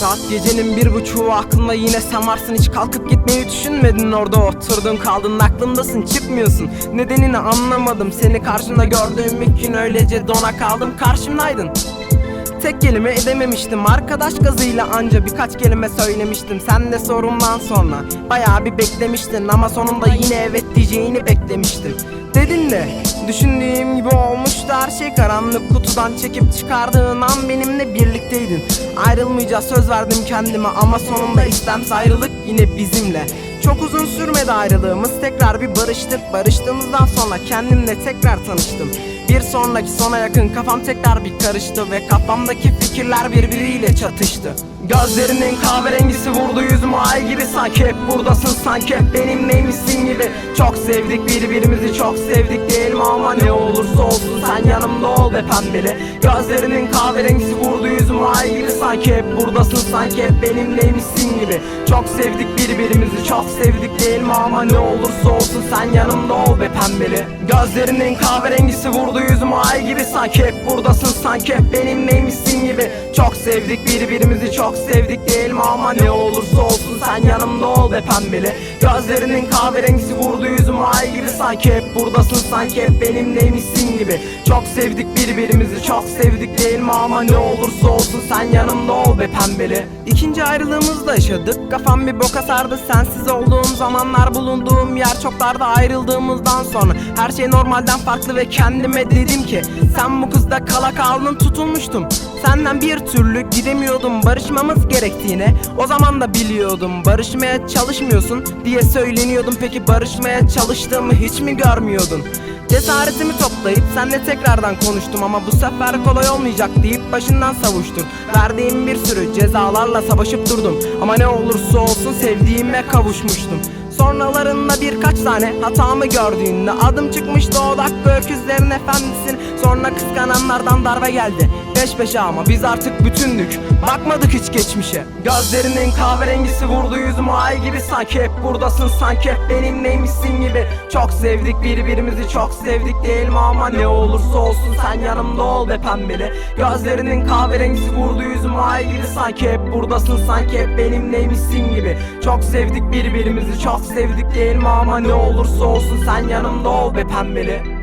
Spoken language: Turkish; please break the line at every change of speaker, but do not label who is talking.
Saat gecenin bir buçuğu aklımda yine sen varsın. Hiç kalkıp gitmeyi düşünmedin orada. Oturdun kaldın aklımdasın çıkmıyorsun. Nedenini anlamadım. Seni karşımda gördüğüm ilk gün öylece dona kaldım. Karşımdaydın. Tek kelime edememiştim. Arkadaş gazıyla anca birkaç kelime söylemiştim. Sen de sorumdan sonra bayağı bir beklemiştin. Ama sonunda yine evet diyeceğini beklemiştim. Dedin de düşündüğüm gibi her şey karanlık. Kutudan çekip çıkardığın an benimle birlikteydin. Ayrılmayacağız söz verdim kendime ama sonunda istemse ayrılık yine bizimle. Çok uzun sürmedi ayrılığımız tekrar bir barıştık. Barıştığımızdan sonra kendimle tekrar tanıştım. Bir sonraki sona yakın kafam tekrar bir karıştı Ve kafamdaki fikirler birbiriyle çatıştı Gözlerinin kahverengisi vurdu yüzüme ay gibi. Sanki Hep buradasın sanki hep benimleymişsin gibi. Çok sevdik birbirimizi çok sevdik değil mi ama ne olursa olsun sen yanımda ol be pembeli. Gözlerinin kahverengisi vurdu ay gibi sanki Hep buradasın sanki hep benimleymişsin gibi. Çok sevdik birbirimizi çok sevdik değil mi ama ne olursa olsun sen yanımda ol be pembeli. Gözlerinin kahverengisi vurdu yüzüme ay gibi sanki Hep buradasın sanki hep benimleymişsin gibi. Çok sevdik birbirimizi çok sevdik değil mi ama ne olursa olsun sen yanımda ol be pembeli. Gözlerinin kahverengisi vurdu yüzüme ay gibi sanki Hep buradasın sanki hep benimleymişsin gibi. Çok sevdik birbirimizi çok sevdik değil mi ama ne olursa olsun sen yanımda ol be pembeli. İkinci ayrılığımızda yaşadık. Kafam bir boka sardı sensiz olduğum zamanlar bulunduğum yer çok ayrıldığımızdan sonra. Her şey normalden farklı ve kendime dedim ki Sen bu kızda kala kaldın tutulmuştum. Senden bir türlü gidemiyordum barışmamız gerektiğine. O zaman da biliyordum barışmaya çalışmıyorsun diye söyleniyordum. Peki barışmaya çalıştığımı hiç mi görmüyordun? Cesaretimi toplayıp senle tekrardan konuştum ama bu sefer kolay olmayacak deyip başından savuştun Verdiğim bir sürü cezalarla savaşıp durdum. Ama ne olursa olsun sevdiğime kavuşmuştum. Sonralarında birkaç tane hatamı gördüğünde Adım çıkmıştı o dakika öküzlerin efendisin Sonra kıskananlardan darbe geldi Peş peşe ama biz artık bütündük. Bakmadık hiç geçmişe. Gözlerinin kahverengisi vurdu yüzüme ay gibi. Sanki hep buradasın sanki hep benimleymişsin gibi. Çok sevdik birbirimizi çok sevdik değil mi ama ne olursa olsun sen yanımda ol be pembeli. Gözlerinin kahverengisi vurdu yüzüme ay gibi. Sanki hep buradasın sanki hep benimleymişsin gibi. Çok sevdik birbirimizi çok sevdik değil mi ama ne olursa olsun sen yanımda ol be pembeli